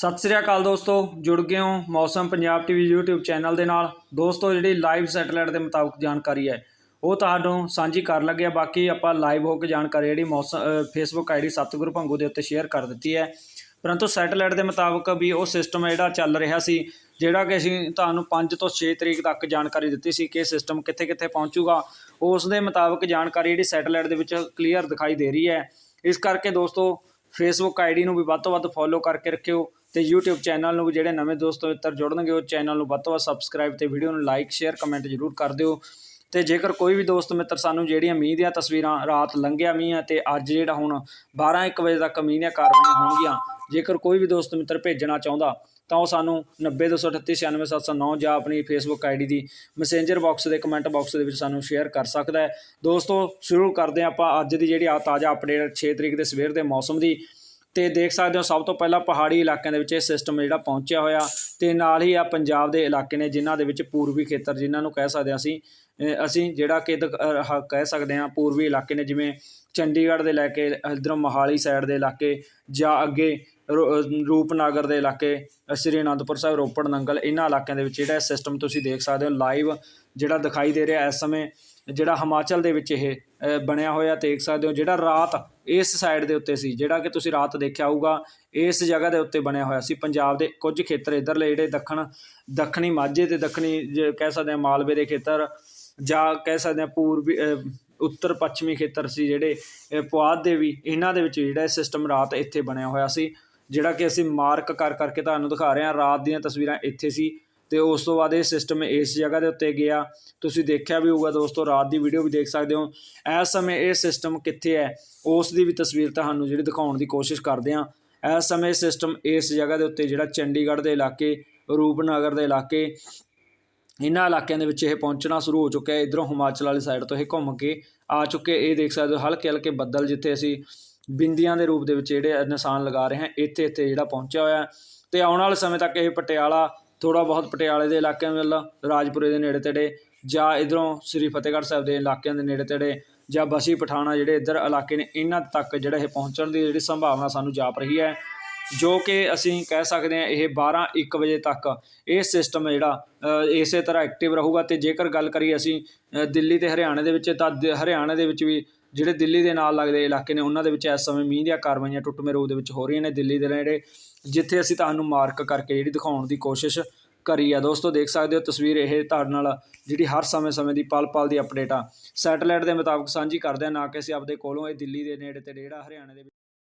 ਸਤਿ ਸ੍ਰੀ ਅਕਾਲ ਦੋਸਤੋ, ਜੁੜ ਗਏ ਹੋ ਮੌਸਮ ਪੰਜਾਬ ਟੀਵੀ YouTube ਚੈਨਲ ਦੇ ਨਾਲ। ਦੋਸਤੋ, ਜਿਹੜੀ ਲਾਈਵ ਸੈਟੇਲਾਈਟ ਦੇ ਮੁਤਾਬਕ ਜਾਣਕਾਰੀ ਹੈ, ਉਹ ਤੁਹਾਨੂੰ ਸਾਂਝੀ ਕਰ ਲੱਗੇ ਆ ਬਾਕੀ ਆਪਾਂ ਲਾਈਵ ਹੋ ਕੇ ਜਾਣਕਾਰੀ ਜਿਹੜੀ ਮੌਸਮ ਫੇਸਬੁੱਕ ਆਈਡੀ ਸਤਿਗੁਰੂ ਭੰਗੂ ਦੇ ਉੱਤੇ ਸ਼ੇਅਰ ਕਰ ਦਿੱਤੀ ਹੈ। ਪਰੰਤੂ ਸੈਟੇਲਾਈਟ ਦੇ ਮੁਤਾਬਕ ਵੀ ਉਹ ਸਿਸਟਮ ਜਿਹੜਾ ਚੱਲ ਰਿਹਾ ਸੀ, ਜਿਹੜਾ ਕਿ ਅਸੀਂ ਤੁਹਾਨੂੰ 5 ਤੋਂ 6 ਤਰੀਕ ਤੱਕ ਜਾਣਕਾਰੀ ਦਿੱਤੀ ਸੀ ਕਿ ਸਿਸਟਮ ਕਿੱਥੇ ਕਿੱਥੇ ਪਹੁੰਚੂਗਾ, ਉਸ ਦੇ ਮੁਤਾਬਕ ਜਾਣਕਾਰੀ ਜਿਹੜੀ ਸੈਟੇਲਾਈਟ ਦੇ ਵਿੱਚ ਕਲੀਅਰ ਦਿਖਾਈ ਦੇ ਰਹੀ ਹੈ। ਇਸ ਕਰਕੇ ਦੋਸਤੋ ਫੇਸਬੁੱਕ ਆਈਡੀ ਨੂੰ ਵੀ ਵੱਧ ਤੋਂ ਵੱਧ ਫੋਲੋ ਕਰਕੇ ਰੱਖਿਓ। ਤੇ YouTube ਚੈਨਲ ਨੂੰ ਵੀ ਜਿਹੜੇ ਨਵੇਂ ਦੋਸਤ ਮਿੱਤਰ ਜੁੜਨਗੇ, ਉਹ ਚੈਨਲ ਨੂੰ ਵੱਧ ਤੋਂ ਵੱਧ ਸਬਸਕ੍ਰਾਈਬ ਤੇ ਵੀਡੀਓ ਨੂੰ ਲਾਈਕ ਸ਼ੇਅਰ ਕਮੈਂਟ ਜ਼ਰੂਰ ਕਰ ਦਿਓ। ਤੇ ਜੇਕਰ ਕੋਈ ਵੀ ਦੋਸਤ ਮਿੱਤਰ ਸਾਨੂੰ ਜਿਹੜੀਆਂ ਮੀਂਹ ਦੀਆਂ ਤਸਵੀਰਾਂ ਰਾਤ ਲੰਘਿਆ ਮੀਂਹ ਆ ਤੇ ਅੱਜ ਜਿਹੜਾ ਹੁਣ 12 1 ਵਜੇ ਤੱਕ ਮੀਂਹ ਦੀਆਂ ਕਾਰਵਾਈਆਂ ਹੋਣਗੀਆਂ, ਜੇਕਰ ਕੋਈ ਵੀ ਦੋਸਤ ਮਿੱਤਰ ਭੇਜਣਾ ਚਾਹੁੰਦਾ, ਤਾਂ ਉਹ ਸਾਨੂੰ 9028396709 ਜਾਂ ਆਪਣੀ ਫੇਸਬੁੱਕ ਆਈਡੀ ਦੀ ਮੈਸੇਂਜਰ ਬਾਕਸ ਦੇ ਕਮੈਂਟ ਬਾਕਸ ਦੇ ਵਿੱਚ ਸਾਨੂੰ ਸ਼ੇਅਰ ਕਰ ਸਕਦਾ ਹੈ। ਦੋਸਤੋ, ਸ਼ੁਰੂ ਕਰਦੇ ਹਾਂ ਆਪਾਂ ਅੱਜ ਦੀ ਜਿਹੜੀ ਆ ਤਾਜ਼ਾ ਅਪਡੇਟ 6 ਤਰੀਕ ਦੇ ਸਵੇਰ ਦੇ ਮੌਸਮ ਦੀ। ਤੇ ਦੇਖ ਸਕਦੇ ਹੋ ਸਭ ਤੋਂ ਪਹਿਲਾਂ ਪਹਾੜੀ ਇਲਾਕਿਆਂ ਦੇ ਵਿੱਚ ਇਹ ਸਿਸਟਮ ਜਿਹੜਾ ਪਹੁੰਚਿਆ ਹੋਇਆ ਤੇ ਨਾਲ ਹੀ ਆ ਪੰਜਾਬ ਦੇ ਇਲਾਕੇ ਨੇ ਜਿਨ੍ਹਾਂ ਦੇ ਵਿੱਚ ਪੂਰਬੀ ਖੇਤਰ ਜਿਨ੍ਹਾਂ ਨੂੰ ਕਹਿ ਸਕਦੇ ਹਾਂ ਅਸੀਂ ਅਸੀਂ ਜਿਹੜਾ ਕਿ ਦ- ਅਹ ਹ- ਕਹਿ ਸਕਦੇ ਹਾਂ ਪੂਰਬੀ ਇਲਾਕੇ ਨੇ ਜਿਵੇਂ ਚੰਡੀਗੜ੍ਹ ਦੇ ਲੈ ਕੇ ਇਧਰੋਂ ਮੋਹਾਲੀ ਸਾਈਡ ਦੇ ਇਲਾਕੇ ਜਾਂ ਅੱਗੇ ਰੋ- ਰੂਪਨਗਰ ਦੇ ਇਲਾਕੇ ਸ੍ਰੀ ਅਨੰਦਪੁਰ ਸਾਹਿਬ, ਰੋਪੜ, ਨੰਗਲ ਇਹਨਾਂ ਇਲਾਕਿਆਂ ਦੇ ਵਿੱਚ ਜਿਹੜਾ ਸਿਸਟਮ ਤੁਸੀਂ ਦੇਖ ਸਕਦੇ ਹੋ ਲਾਈਵ ਜਿਹੜਾ ਦਿਖਾਈ ਦੇ ਰਿਹਾ ਇਸ ਸਮੇਂ ਜਿਹੜਾ ਹਿਮਾਚਲ ਦੇ ਵਿੱਚ ਇਹ ਬਣਿਆ ਹੋਇਆ ਦੇਖ ਸਕਦੇ ਹੋ, ਜਿਹੜਾ ਰਾਤ ਇਸ ਸਾਈਡ ਦੇ ਉੱਤੇ ਸੀ, ਜਿਹੜਾ ਕਿ ਤੁਸੀਂ ਰਾਤ ਦੇਖਿਆ ਹੋਊਗਾ, ਇਸ ਜਗ੍ਹਾ ਦੇ ਉੱਤੇ ਬਣਿਆ ਹੋਇਆ ਸੀ। ਪੰਜਾਬ ਦੇ ਕੁਝ ਖੇਤਰ ਇਧਰਲੇ ਜਿਹੜੇ ਦੱਖਣ, ਦੱਖਣੀ ਮਾਝੇ ਤੇ ਦੱਖਣੀ ਜੇ ਕਹਿ ਸਕਦੇ ਹਾਂ ਮਾਲਵੇ ਦੇ ਖੇਤਰ ਜਾਂ ਕਹਿ ਸਕਦੇ ਹਾਂ ਪੂਰਬੀ ਉੱਤਰ ਪੱਛਮੀ ਖੇਤਰ ਸੀ ਜਿਹੜੇ ਪੁਆਧ ਦੇ ਵੀ, ਇਹਨਾਂ ਦੇ ਵਿੱਚ ਜਿਹੜਾ ਸਿਸਟਮ ਰਾਤ ਇੱਥੇ ਬਣਿਆ ਹੋਇਆ ਸੀ। ਜਿਹੜਾ ਕਿ ਅਸੀਂ ਮਾਰਕ ਕਰ ਕਰਕੇ ਤੁਹਾਨੂੰ ਦਿਖਾ ਰਹੇ ਹਾਂ, ਰਾਤ ਦੀਆਂ ਤਸਵੀਰਾਂ ਇੱਥੇ ਸੀ। ਤੇ ਉਸ ਤੋਂ ਬਾਅਦ ਇਹ ਸਿਸਟਮ ਇਸ ਜਗ੍ਹਾ ਦੇ ਉੱਤੇ ਗਿਆ। ਤੁਸੀਂ ਦੇਖਿਆ ਵੀ ਹੋਊਗਾ ਦੋਸਤੋ, ਰਾਤ ਦੀ ਵੀਡੀਓ ਵੀ ਦੇਖ ਸਕਦੇ ਹੋ। ਇਸ ਸਮੇਂ ਇਹ ਸਿਸਟਮ ਕਿੱਥੇ ਹੈ, ਉਸ ਦੀ ਵੀ ਤਸਵੀਰ ਤੁਹਾਨੂੰ ਜਿਹੜੀ ਦਿਖਾਉਣ ਦੀ ਕੋਸ਼ਿਸ਼ ਕਰਦੇ ਹਾਂ। ਇਸ ਸਮੇਂ ਸਿਸਟਮ ਇਸ ਜਗ੍ਹਾ ਦੇ ਉੱਤੇ ਜਿਹੜਾ ਚੰਡੀਗੜ੍ਹ ਦੇ ਇਲਾਕੇ, ਰੂਪਨਗਰ ਦੇ ਇਲਾਕੇ ਇਹਨਾਂ ਇਲਾਕਿਆਂ ਦੇ ਵਿੱਚ ਇਹ ਪਹੁੰਚਣਾ ਸ਼ੁਰੂ ਹੋ ਚੁੱਕਿਆ ਹੈ। ਇਧਰੋਂ ਹਿਮਾਚਲ ਵਾਲੀ ਸਾਈਡ ਤੋਂ ਇਹ ਘੁੰਮ ਕੇ ਆ ਚੁੱਕੇ ਇਹ ਦੇਖ ਸਕਦੇ ਹੋ ਹਲਕੇ ਹਲਕੇ ਬੱਦਲ ਜਿੱਥੇ ਅਸੀਂ ਬਿੰਦੀਆਂ ਦੇ ਰੂਪ ਦੇ ਵਿੱਚ ਜਿਹੜੇ ਨਿਸ਼ਾਨ ਲਗਾ ਰਹੇ ਹਾਂ ਇੱਥੇ ਇੱਥੇ ਜਿਹੜਾ ਪਹੁੰਚਿਆ ਹੋਇਆ ਹੈ। ਤੇ ਆਉਣ ਵਾਲੇ ਸਮੇਂ ਤੱਕ ਇਹ ਪਟਿਆਲਾ ਥੋੜਾ ਬਹੁਤ ਪਟਿਆਲੇ ਦੇ ਇਲਾਕਿਆਂ ਵੱਲ, ਰਾਜਪੁਰੇ ਦੇ ਨੇੜੇ ਤੇੜੇ, ਜਾਂ ਇਧਰੋਂ ਸ੍ਰੀ ਫਤਿਹਗੜ੍ਹ ਸਾਹਿਬ ਦੇ ਇਲਾਕਿਆਂ ਦੇ ਨੇੜੇ ਤੇੜੇ, ਜਾਂ ਬਸੀ ਪਠਾਣਾ ਜਿਹੜੇ ਇੱਧਰ ਇਲਾਕੇ ਨੇ, ਇਹਨਾਂ ਤੱਕ ਜਿਹੜਾ ਇਹ ਪਹੁੰਚਣ ਦੀ ਜਿਹੜੀ ਸੰਭਾਵਨਾ ਸਾਨੂੰ ਜਾਪ ਰਹੀ ਹੈ, ਜੋ ਕਿ ਅਸੀਂ ਕਹਿ ਸਕਦੇ ਹਾਂ ਇਹ 12 1 ਵਜੇ ਤੱਕ ਇਹ ਸਿਸਟਮ ਜਿਹੜਾ ਇਸੇ ਤਰ੍ਹਾਂ ਐਕਟਿਵ ਰਹੂਗਾ। ਤੇ ਜੇਕਰ ਗੱਲ ਕਰੀਏ ਅਸੀਂ ਦਿੱਲੀ ਤੇ ਹਰਿਆਣਾ ਦੇ ਵਿੱਚ, ਤਾਂ ਦ- ਹਰਿਆਣਾ ਦੇ ਵਿੱਚ ਵੀ ਜਿਹੜੇ ਦਿੱਲੀ ਦੇ ਨਾਲ ਲੱਗਦੇ ਇਲਾਕੇ ਨੇ, ਉਹਨਾਂ ਦੇ ਵਿੱਚ ਇਸ ਸਮੇਂ ਮੀਂਹ ਦੀਆਂ ਕਾਰਵਾਈਆਂ ਟੁੱਟਵੇਂ ਰੂਪ ਦੇ ਵਿੱਚ ਹੋ ਰਹੀਆਂ ਨੇ ਦਿੱਲੀ ਦੇ ਜਿਹੜੇ ਜਿੱਥੇ ਅਸੀਂ ਤੁਹਾਨੂੰ ਮਾਰਕ ਕਰਕੇ ਜਿਹੜੀ ਦਿਖਾਉਣ ਦੀ ਕੋਸ਼ਿਸ਼ ਕਰੀ ਆ। ਦੋਸਤੋ, ਦੇਖ ਸਕਦੇ ਹੋ ਤਸਵੀਰ ਇਹ ਤੁਹਾਡੇ ਨਾਲ, ਜਿਹੜੀ ਹਰ ਸਮੇਂ-ਸਮੇਂ ਦੀ ਪਲ-ਪਲ ਦੀ ਅਪਡੇਟ ਆ। ਸੈਟੇਲਾਈਟ ਦੇ ਮੁਤਾਬਕ ਸਾਂਝੀ ਕਰਦੇ ਆ ਨਾ ਕਿ ਅਸੀਂ ਆਪਦੇ ਕੋਲੋਂ ਇਹ ਦਿੱਲੀ ਦੇ ਨੇੜੇ ਤੇ ਜਿਹੜਾ ਹਰਿਆਣਾ ਦੇ